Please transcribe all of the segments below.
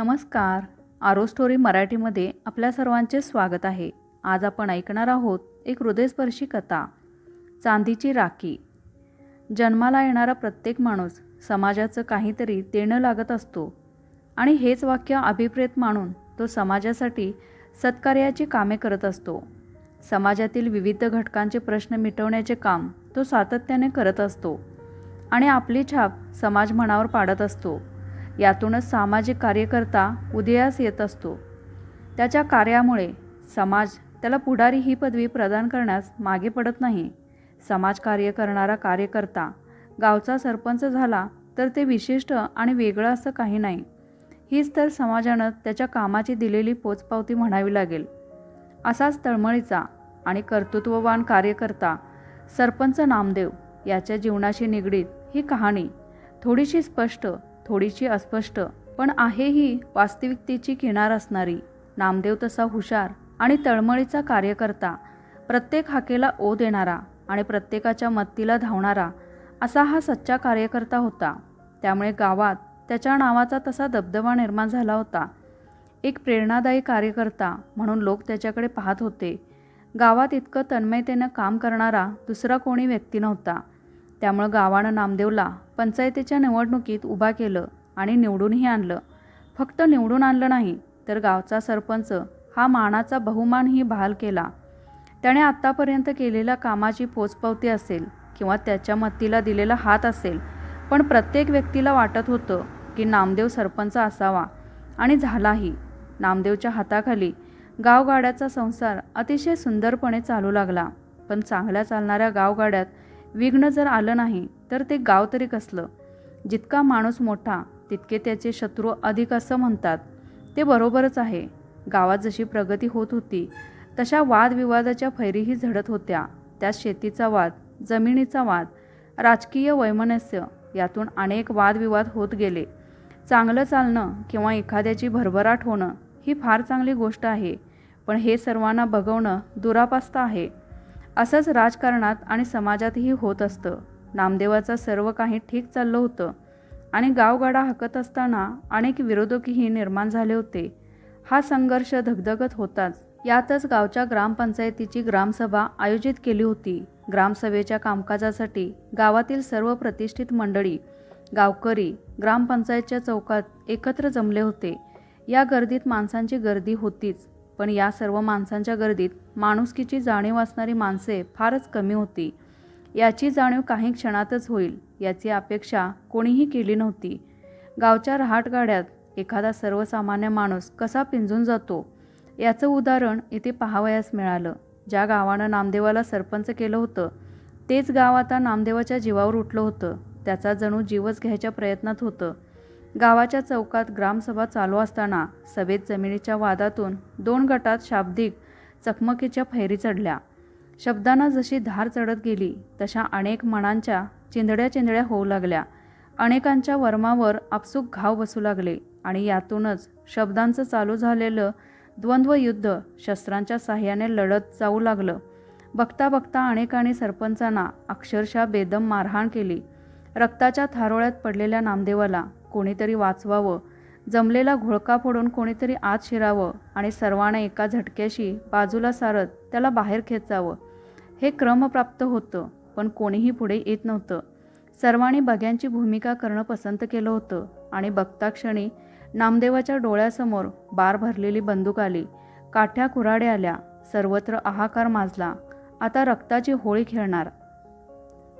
नमस्कार. आरो स्टोरी मराठीमध्ये आपल्या सर्वांचे स्वागत आहे. आज आपण ऐकणार आहोत एक हृदयस्पर्शी कथा चांदीची राखी. जन्माला येणारा प्रत्येक माणूस समाजाचं काहीतरी देणं लागत असतो आणि हेच वाक्य अभिप्रेत मानून तो समाजासाठी सत्कार्याची कामे करत असतो. समाजातील विविध घटकांचे प्रश्न मिटवण्याचे काम तो सातत्याने करत असतो आणि आपली छाप समाज मनावर पाडत असतो. यातूनच सामाजिक कार्यकर्ता उदयास येत असतो. त्याच्या कार्यामुळे समाज त्याला पुढारी ही पदवी प्रदान करण्यास मागे पडत नाही. समाजकार्य करणारा कार्यकर्ता गावचा सरपंच झाला तर ते विशिष्ट आणि वेगळं असं काही नाही. हीच तर समाजानं त्याच्या कामाची दिलेली पोचपावती म्हणावी लागेल. असाच तळमळीचा आणि कर्तृत्ववान कार्यकर्ता सरपंच नामदेव याच्या जीवनाशी निगडीत ही कहाणी थोडीशी स्पष्ट थोडीशी अस्पष्ट पण आहे ही वास्तविकतेची किनार असणारी. नामदेव तसा हुशार आणि तळमळीचा कार्यकर्ता प्रत्येक हाकेला ओ देणारा आणि प्रत्येकाच्या मत्तीला धावणारा असा हा सच्चा कार्यकर्ता होता. त्यामुळे गावात त्याच्या नावाचा तसा दबदबा निर्माण झाला होता. एक प्रेरणादायी कार्यकर्ता म्हणून लोक त्याच्याकडे पाहत होते. गावात इतकं तन्मयतेनं काम करणारा दुसरा कोणी व्यक्ती नव्हता. त्यामुळं गावानं नामदेवला पंचायतीच्या निवडणुकीत उभा केलं आणि निवडूनही आणलं. फक्त निवडून आणलं नाही तर गावचा सरपंच हा मानाचा बहुमानही बहाल केला. त्याने आत्तापर्यंत केलेल्या कामाची पोचपावती असेल किंवा त्याच्या मतीला दिलेला हात असेल पण प्रत्येक व्यक्तीला वाटत होतं की नामदेव सरपंच असावा. आणि झालाही. नामदेवच्या हाताखाली गावगाड्याचा संसार अतिशय सुंदरपणे चालू लागला. पण चांगल्या चालणाऱ्या गावगाड्यात विघ्न जर आलं नाही तर ते गाव तरी कसलं? जितका माणूस मोठा तितके त्याचे शत्रू अधिक असं म्हणतात. ते बरोबरच आहे. गावात जशी प्रगती होत होती तशा वादविवादाच्या फैरीही झडत होत्या. त्यात शेतीचा वाद जमिनीचा वाद राजकीय वैमनस्य यातून अनेक वादविवाद होत गेले. चांगलं चालणं किंवा एखाद्याची भरभराट होणं ही फार चांगली गोष्ट आहे पण हे सर्वांना बघवणं दुरापास्त आहे. असंच राजकारणात आणि समाजातही होत असतं. नामदेवाचं सर्व काही ठीक चाललं होतं आणि गावगाडा हाकत असताना अनेक विरोधकही निर्माण झाले होते. हा संघर्ष धगधगत होताच. यातच गावच्या ग्रामपंचायतीची ग्रामसभा आयोजित केली होती. ग्रामसभेच्या कामकाजासाठी गावातील सर्व प्रतिष्ठित मंडळी गावकरी ग्रामपंचायतच्या चौकात एकत्र जमले होते. या गर्दीत माणसांची गर्दी होतीच. पण या सर्व माणसांच्या गर्दीत माणुसकीची जाणीव असणारी माणसे फारच कमी होती. याची जाणीव काही क्षणातच होईल याची अपेक्षा कोणीही केली नव्हती. गावच्या रहाटगाड्यात एखादा सर्वसामान्य माणूस कसा पिंजून जातो याचं उदाहरण इथे पाहावयास मिळालं. ज्या गावानं नामदेवाला सरपंच केलं होतं तेच गाव आता नामदेवाच्या जीवावर उठलं होतं. त्याचा जणू जीवच घ्यायच्या प्रयत्नात होतं. गावाच्या चौकात ग्रामसभा चालू असताना सभेत जमिनीच्या वादातून दोन गटात शाब्दिक चकमकीच्या फैरी चढल्या. शब्दांना जशी धार चढत गेली तशा अनेक मनांच्या चिंधड्या चिंधड्या होऊ लागल्या. अनेकांच्या वर्मावर आपसूक घाव बसू लागले आणि यातूनच शब्दांचं चालू झालेलं द्वंद्व युद्ध शस्त्रांच्या साह्याने लढत जाऊ लागलं. बघता बघता अनेकांनी सरपंचांना अक्षरशः बेदम मारहाण केली. रक्ताच्या थारोळ्यात पडलेल्या नामदेवाला कोणीतरी वाचवावं. जमलेला घोळका फोडून कोणीतरी आत शिरावं आणि सर्वांना एका झटक्याशी बाजूला सारत त्याला बाहेर खेचावं. हे क्रमप्राप्त होतं पण कोणीही पुढे येत नव्हतं. सर्वांनी बघ्यांची भूमिका करणं पसंत केलं होतं आणि बघताक्षणी नामदेवाच्या डोळ्यासमोर बार भरलेली बंदूक आली. काठ्या कुऱ्हाड्या आल्या सर्वत्र हाहाकार माजला. आता रक्ताची होळी खेळणार.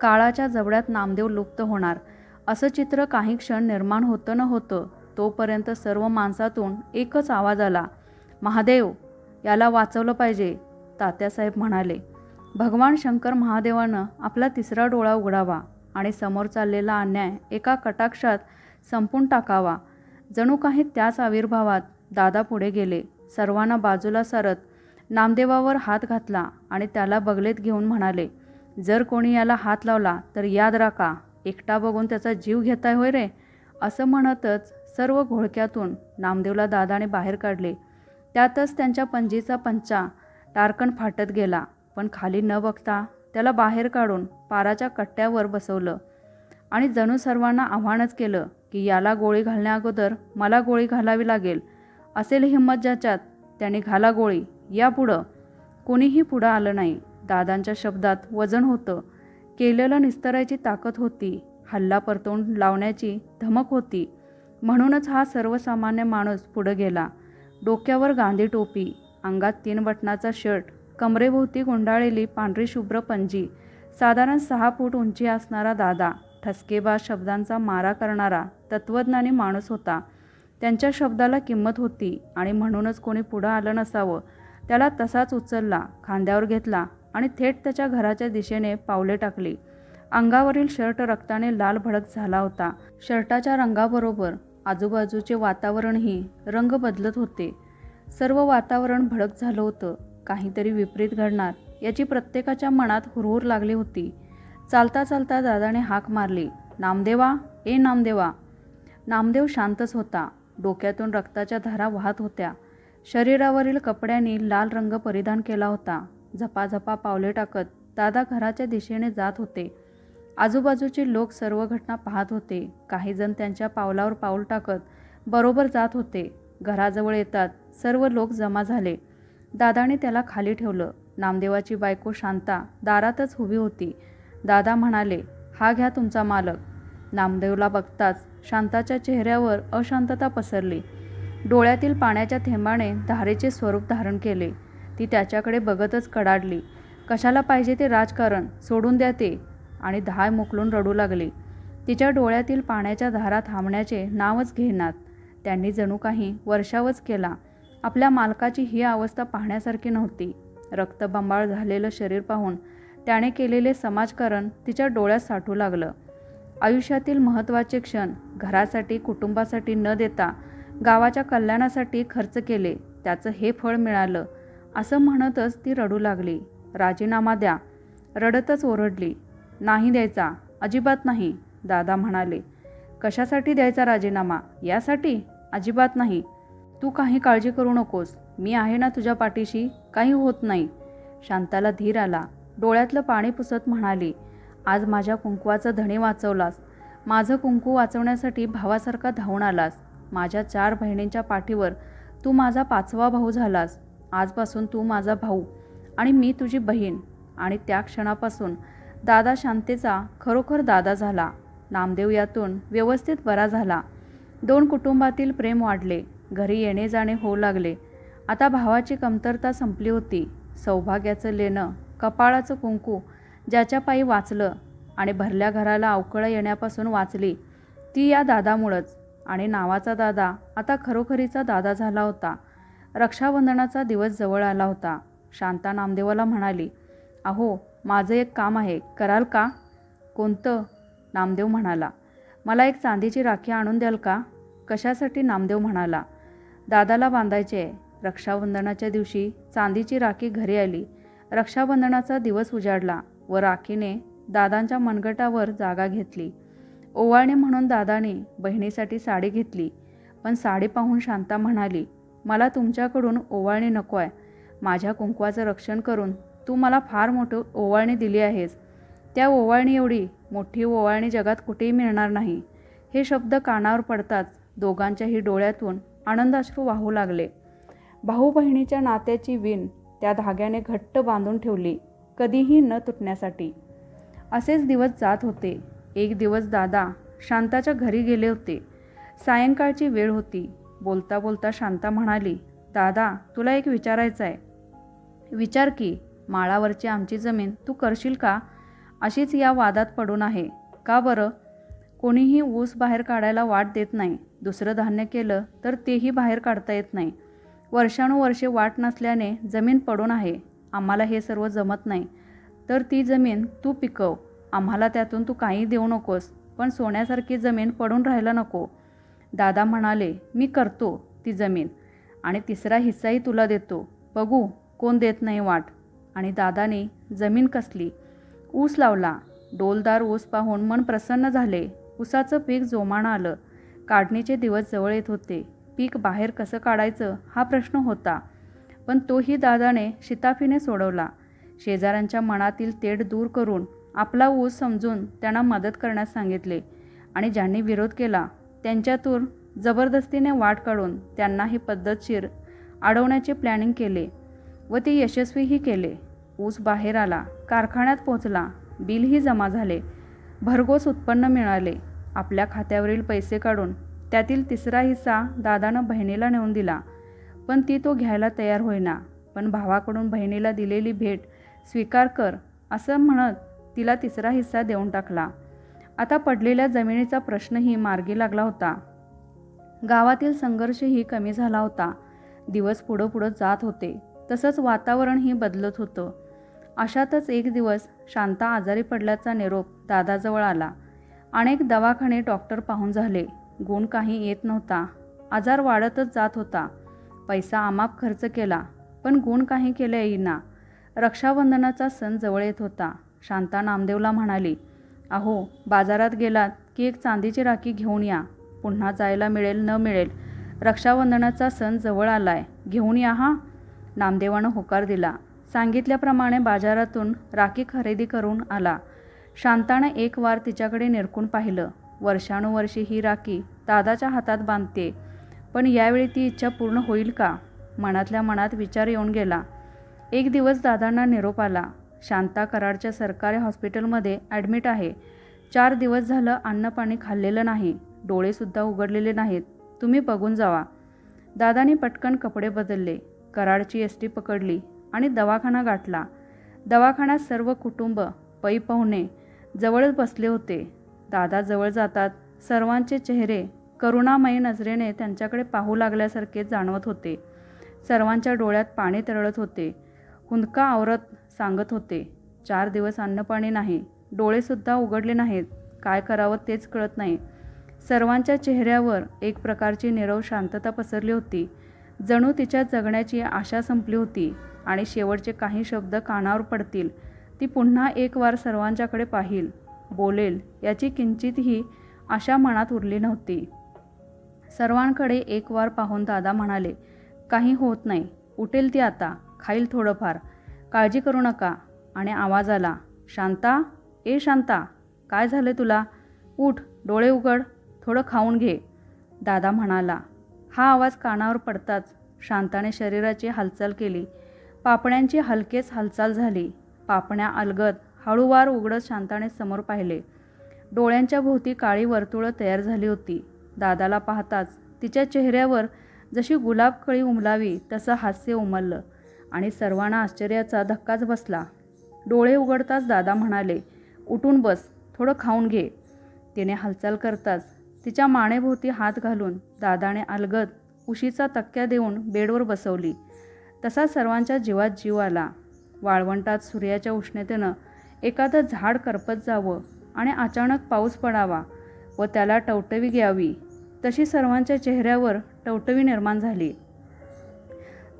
काळाच्या जबड्यात नामदेव लुप्त होणार. असं चित्र काही क्षण निर्माण होतं न होतं तोपर्यंत सर्व माणसातून एकच आवाज आला महादेव याला वाचवलं पाहिजे तात्यासाहेब म्हणाले. भगवान शंकर महादेवानं आपला तिसरा डोळा उघडावा आणि समोर चाललेला अन्याय एका कटाक्षात संपून टाकावा. जणू काही त्याच आविर्भावात दादा पुढे गेले सर्वांना बाजूला सरत नामदेवावर हात घातला आणि त्याला बगलेत घेऊन म्हणाले जर कोणी याला हात लावला तर याद राखा एकटा बघून त्याचा जीव घेताय होय रे? असं म्हणतच सर्व घोळक्यातून नामदेवला दादाने बाहेर काढले. त्यातच त्यांच्या पंजीचा पंचा टारकन फाटत गेला पण खाली न बघता त्याला बाहेर काढून पाराच्या कट्ट्यावर बसवलं आणि जणू सर्वांना आव्हानच केलं की याला गोळी घालण्याअगोदर मला गोळी घालावी लागेल. असेल हिंमत ज्याच्यात त्याने घाला गोळी यापुढं कोणीही पुढं आलं नाही. दादांच्या शब्दात वजन होतं. केलेलं निस्तरायची ताकद होती. हल्ला परतवून लावण्याची धमक होती. म्हणूनच हा सर्वसामान्य माणूस पुढं गेला. डोक्यावर गांधी टोपी अंगात तीन बटणाचा शर्ट कमरेभोवती गुंडाळलेली पांढरी शुभ्र पंजी साधारण सहा फूट उंची असणारा दादा ठसकेबाज शब्दांचा मारा करणारा तत्त्वज्ञानी माणूस होता. त्यांच्या शब्दाला किंमत होती आणि म्हणूनच कोणी पुढं आलं नसावं. त्याला तसाच उचलला खांद्यावर घेतला आणि थेट त्याच्या घराच्या दिशेने पावले टाकली. अंगावरील शर्ट रक्ताने लाल भडक झाला होता. शर्टाच्या रंगाबरोबर आजूबाजूचे वातावरणही रंग बदलत होते. सर्व वातावरण भडक झालं होतं. काहीतरी विपरीत घडणार याची प्रत्येकाच्या मनात हुरहुर लागली होती. चालता चालता दादाने हाक मारली नामदेवा ए नामदेवा. नामदेव शांतच होता. डोक्यातून रक्ताच्या धारा वाहत होत्या. शरीरावरील कपड्यांनी लाल रंग परिधान केला होता. झपाझपा पावले टाकत दादा घराच्या दिशेने जात होते. आजूबाजूचे लोक सर्व घटना पाहत होते. काही जण त्यांच्या पावलावर पाऊल टाकत बरोबर जात होते. घराजवळ येतात सर्व लोक जमा झाले. दादाने त्याला खाली ठेवलं. नामदेवाची बायको शांता दारातच उभी होती. दादा म्हणाले हा घ्या तुमचा मालक. नामदेवला बघताच शांताच्या चेहऱ्यावर अशांतता पसरली. डोळ्यातील पाण्याच्या थेंबाने धारेचे स्वरूप धारण केले. ती त्याच्याकडे बघतच कडाडली. कशाला पाहिजे ते राजकारण? सोडून द्या ते. आणि धाय मोकलून रडू लागली. तिच्या डोळ्यातील पाण्याच्या धारा थांबण्याचे नावच घेणार. त्यांनी जणू काही वर्षावच केला. आपल्या मालकाची ही अवस्था पाहण्यासारखी नव्हती. रक्तबंबाळ झालेलं शरीर पाहून त्याने केलेले समाजकारण तिच्या डोळ्यात साठू लागलं. आयुष्यातील महत्त्वाचे क्षण घरासाठी कुटुंबासाठी न देता गावाच्या कल्याणासाठी खर्च केले. त्याचं हे फळ मिळालं. असं म्हणतच ती रडू लागली. राजीनामा द्या. रडतच ओरडली. नाही द्यायचा. अजिबात नाही दादा म्हणाले. कशासाठी द्यायचा राजीनामा? यासाठी? अजिबात नाही. तू काही काळजी करू नकोस. मी आहे ना तुझ्या पाठीशी. काही होत नाही. शांताला धीर आला. डोळ्यातलं पाणी पुसत म्हणाली आज माझ्या कुंकवाचं धणे वाचवलास. माझं कुंकू वाचवण्यासाठी भावासारखा धावून आलास. माझ्या चार बहिणींच्या पाठीवर तू माझा पाचवा भाऊ झालास. आजपासून तू माझा भाऊ आणि मी तुझी बहीण. आणि त्या क्षणापासून दादा शांतेचा खरोखर दादा झाला. नामदेव यातून व्यवस्थित बरा झाला. दोन कुटुंबातील प्रेम वाढले. घरी येणे जाणे होऊ लागले. आता भावाची कमतरता संपली होती. सौभाग्याचं लेणं कपाळाचं कुंकू ज्याच्या पायी वाचलं आणि भरल्या घराला अवकळं येण्यापासून वाचली ती या दादामुळंच. आणि नावाचा दादा आता खरोखरीचा दादा झाला होता. रक्षाबंधनाचा दिवस जवळ आला होता. शांता नामदेवाला म्हणाली अहो माझं एक काम आहे. कराल का? कोणतं? नामदेव म्हणाला मला एक चांदीची राखी आणून द्याल का? कशासाठी? नामदेव म्हणाला दादाला बांधायचे आहे. रक्षाबंधनाच्या दिवशी चांदीची राखी घरी आली. रक्षाबंधनाचा दिवस उजाडला व राखीने दादांच्या मनगटावर जागा घेतली. ओवाळणी म्हणून दादाने बहिणीसाठी साडी घेतली. पण साडी पाहून शांता म्हणाली मला तुमच्याकडून ओवाळणी नको आहे. माझ्या कुंकवाचं रक्षण करून तू मला फार मोठं ओवाळणी दिली आहेस. त्या ओवाळणी एवढी मोठी ओवाळणी जगात कुठेही मिळणार नाही. हे शब्द कानावर पडताच दोघांच्याही डोळ्यातून आनंदाश्रू वाहू लागले. भाऊ बहिणीच्या नात्याची विण त्या धाग्याने घट्ट बांधून ठेवली कधीही न तुटण्यासाठी. असेच दिवस जात होते. एक दिवस दादा शांताच्या घरी गेले होते. सायंकाळची वेळ होती. बोलता बोलता शांता म्हणाली दादा तुला एक विचारायचं आहे विचार की माळावरची आमची जमीन तू करशील का? अशीच या वादात पडून आहे. का बरं? कोणीही ऊस बाहेर काढायला वाट देत नाही. दुसरं धान्य केलं तर तेही बाहेर काढता येत नाही. वर्षानुवर्षे वाट नसल्याने जमीन पडून आहे. आम्हाला हे सर्व जमत नाही. तर ती जमीन तू पिकव. आम्हाला त्यातून तू काही देऊ नकोस. पण सोन्यासारखी जमीन पडून राहायला नको. दादा म्हणाले मी करतो ती जमीन आणि तिसरा हिस्साही तुला देतो. बघू कोण देत नाही वाट. आणि दादाने जमीन कसली? ऊस लावला. डोलदार ऊस पाहून मन प्रसन्न झाले. ऊसाचं पीक जोमानं आलं. काढणीचे दिवस जवळ येत होते. पीक बाहेर कसं काढायचं हा प्रश्न होता. पण तोही दादाने शिताफीने सोडवला. शेजाऱ्यांच्या मनातील तेढ दूर करून आपला ऊस समजून त्यांना मदत करण्यास सांगितले आणि ज्यांनी विरोध केला त्यांच्यातून जबरदस्तीने वाट काढून त्यांना ही पद्धतशीर अडवण्याचे प्लॅनिंग केले व ते यशस्वीही केले. ऊस बाहेर आला कारखान्यात पोचला बिलही जमा झाले भरघोस उत्पन्न मिळाले. आपल्या खात्यावरील पैसे काढून त्यातील तिसरा हिस्सा दादानं बहिणीला नेऊन दिला. पण ती तो घ्यायला तयार होईना. पण भावाकडून बहिणीला दिलेली भेट स्वीकार कर असं म्हणत तिला तिसरा हिस्सा देऊन टाकला. आता पडलेल्या जमिनीचा प्रश्नही मार्गी लागला होता. गावातील संघर्षही कमी झाला होता. दिवस पुढं पुढं जात होते. तसंच वातावरणही बदलत होतं. अशातच एक दिवस शांता आजारी पडल्याचा निरोप दादाजवळ आला. अनेक दवाखाने डॉक्टर पाहून झाले. गुण काही येत नव्हता. आजार वाढतच जात होता. पैसा आमाप खर्च केला. पण गुण काही केले येईना. रक्षाबंधनाचा सण जवळ येत होता. शांता नामदेवला म्हणाली अहो बाजारात गेलात की एक चांदीची राखी घेऊन या. पुन्हा जायला मिळेल न मिळेल. रक्षाबंधनाचा सण जवळ आलाय. घेऊन या हा. नामदेवानं होकार दिला. सांगितल्याप्रमाणे बाजारातून राखी खरेदी करून आला. शांतानं एक वार तिच्याकडे निरकून पाहिलं. वर्षानुवर्षी ही राखी दादाच्या हातात बांधते. पण यावेळी ती इच्छा पूर्ण होईल का? मनातल्या मनात विचार येऊन गेला. एक दिवस दादांना निरोप आला. शांता कराडच्या सरकारी हॉस्पिटलमध्ये ॲडमिट आहे. चार दिवस झालं अन्नपाणी खाल्लेलं नाही. डोळेसुद्धा उघडलेले नाहीत. तुम्ही बघून जावा. दादानी पटकन कपडे बदलले. कराडची एस टी पकडली आणि दवाखाना गाठला. दवाखान्यात सर्व कुटुंब पै पाहुणे जवळच बसले होते. दादा जवळ जातात. सर्वांचे चेहरे करुणामयी नजरेने त्यांच्याकडे पाहू लागल्यासारखे जाणवत होते. सर्वांच्या डोळ्यात पाणी तरळत होते. हुंदका आवरत सांगत होते. चार दिवस अन्नपाणी नाही. डोळेसुद्धा उघडले नाहीत. काय करावं तेच कळत नाही. सर्वांच्या चेहऱ्यावर एक प्रकारची निरव शांतता पसरली होती. जणू तिच्या जगण्याची आशा संपली होती आणि शेवटचे काही शब्द कानावर पडतील. ती पुन्हा एक वार सर्वांच्याकडे पाहिल. बोलेल याची किंचितही आशा मनात उरली नव्हती. सर्वांकडे एक वार पाहून दादा म्हणाले काही होत नाही. उठेल ती आता. खाईल थोडंफार. काळजी करू नका. आणि आवाज आला शांता ए शांता काय झालं तुला? उठ डोळे उघड थोडं खाऊन घे. दादा म्हणाला हा आवाज कानावर पडताच. शांताने शरीराची हालचाल केली. पापण्यांची हलकेच हालचाल झाली. पापण्या अलगद हळूवार उघडत शांताने समोर पाहिले. डोळ्यांच्या भोवती काळी वर्तुळं तयार झाली होती. दादाला पाहताच तिच्या चेहऱ्यावर जशी गुलाब कळी उमलावी तसं हास्य उमललं. आणि सर्वांना आश्चर्याचा धक्काच बसला. डोळे उघडताच दादा म्हणाले उठून बस थोडं खाऊन घे. तिने हालचाल करताच तिच्या मानेभोवती हात घालून दादाने अलगद उशीचा तक्क्या देऊन बेडवर बसवली. तसा सर्वांच्या जीवात जीव आला. वाळवंटात सूर्याच्या उष्णतेनं एखादं झाड करपत जावं आणि अचानक पाऊस पडावा व त्याला टवटवी घ्यावी तशी सर्वांच्या चेहऱ्यावर टवटवी निर्माण झाली.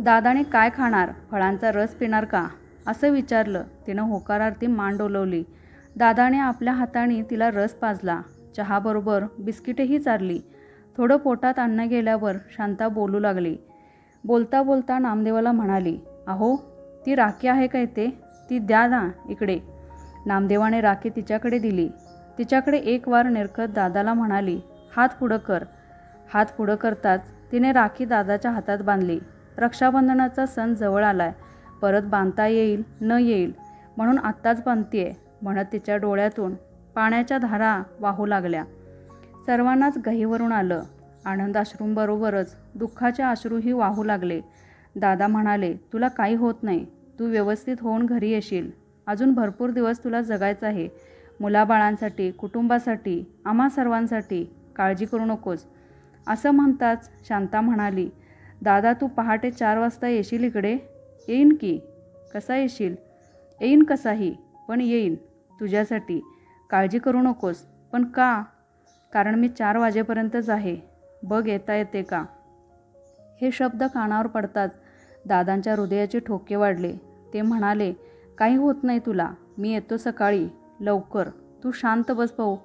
दादाने काय खाणार? फळांचा रस पिणार का? असं विचारलं. तिनं होकारार्थी मान डोलवली. दादाने आपल्या हाताने तिला रस पाजला. चहाबरोबर बिस्किटेही चारली. थोडं पोटात अन्न गेल्यावर शांता बोलू लागली. बोलता बोलता नामदेवाला म्हणाली अहो ती राखी आहे काय ते? ती द्या ना इकडे. नामदेवाने राखी तिच्याकडे दिली. तिच्याकडे एक वार निरखत दादाला म्हणाली हात पुढं कर. हात पुढं करताच तिने राखी दादाच्या हातात बांधली. रक्षाबंधनाचा सण जवळ आलाय. परत बांधता येईल न येईल म्हणून आत्ताच बांधतीये म्हणत तिच्या डोळ्यातून पाण्याच्या धारा वाहू लागल्या. सर्वांनाच गहीवरून आलं. आनंदाश्रूंबरोबरच दुःखाचे अश्रूही वाहू लागले. दादा म्हणाले तुला काही होत नाही. तू व्यवस्थित होऊन घरी येशील. अजून भरपूर दिवस तुला जगायचं आहे. मुलाबाळांसाठी कुटुंबासाठी आम्हा सर्वांसाठी काळजी करू नकोस. असं म्हणताच शांता म्हणाली दादा तू पहाटे चार वाजता येशील इकडे? येईन की? कसा येशील? येईन कसाही पण येईन तुझ्यासाठी. काळजी करू नकोस. पण का? कारण मी चार वाजेपर्यंतच आहे. बघ येता येते का? हे शब्द कानावर पडताच दादांच्या हृदयाचे ठोके वाढले. ते म्हणाले काही होत नाही तुला. मी येतो सकाळी. लवकर. तू शांत बस पाहू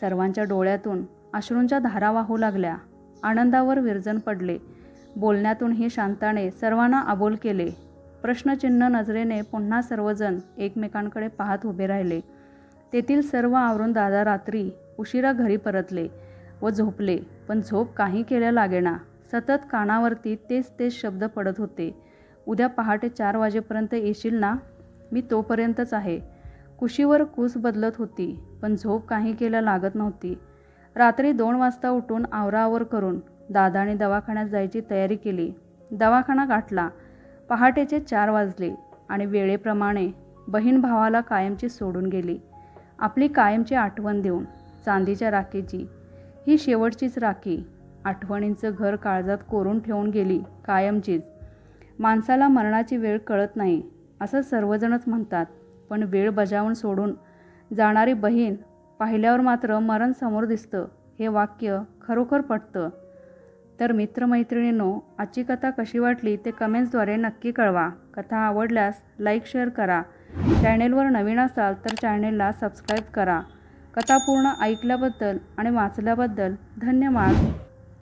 सर्वांच्या डोळ्यातून अश्रूंच्या धारा वाहू लागल्या. आनंदावर विरजन पडले. बोलण्यातूनही शांताने सर्वांना अबोल केले. प्रश्नचिन्ह नजरेने पुन्हा सर्वजण एकमेकांकडे पाहत उभे राहिले. तेथील सर्व आवरून दादा रात्री उशिरा घरी परतले व झोपले. पण झोप काही केल्या लागेना. सतत कानावरती तेच तेच शब्द पडत होते. उद्या पहाटे चार वाजेपर्यंत येशील ना? मी तोपर्यंतच आहे. कुशीवर कूस बदलत होती पण झोप काही केल्या लागत नव्हती. रात्री दोन वाजता उठून आवराआवर करून दादाने दवाखान्यात जायची तयारी केली. दवाखाना गाठला. पहाटेचे चार वाजले आणि वेळेप्रमाणे बहीण भावाला कायमची सोडून गेली. आपली कायमची आठवण देऊन चांदीच्या राखीची. ही शेवटचीच राखी. आठवणींचं घर काळजात कोरून ठेवून गेली कायमचीच. माणसाला मरणाची वेळ कळत नाही असं सर्वजणच म्हणतात. पण वेळ बजावून सोडून जाणारी बहीण पाहिल्यावर मात्र मरण समोर दिसतं. हे वाक्य खरोखर पटतं. तर मित्रमैत्रिणींनो आजची कथा कशी वाटली ते कमेंट्सद्वारे नक्की कळवा. कथा आवडल्यास लाईक शेअर करा. चॅनेलवर नवीन असाल तर चॅनेलला सबस्क्राईब करा. कथा पूर्ण ऐकल्याबद्दल आणि वाचल्याबद्दल धन्यवाद.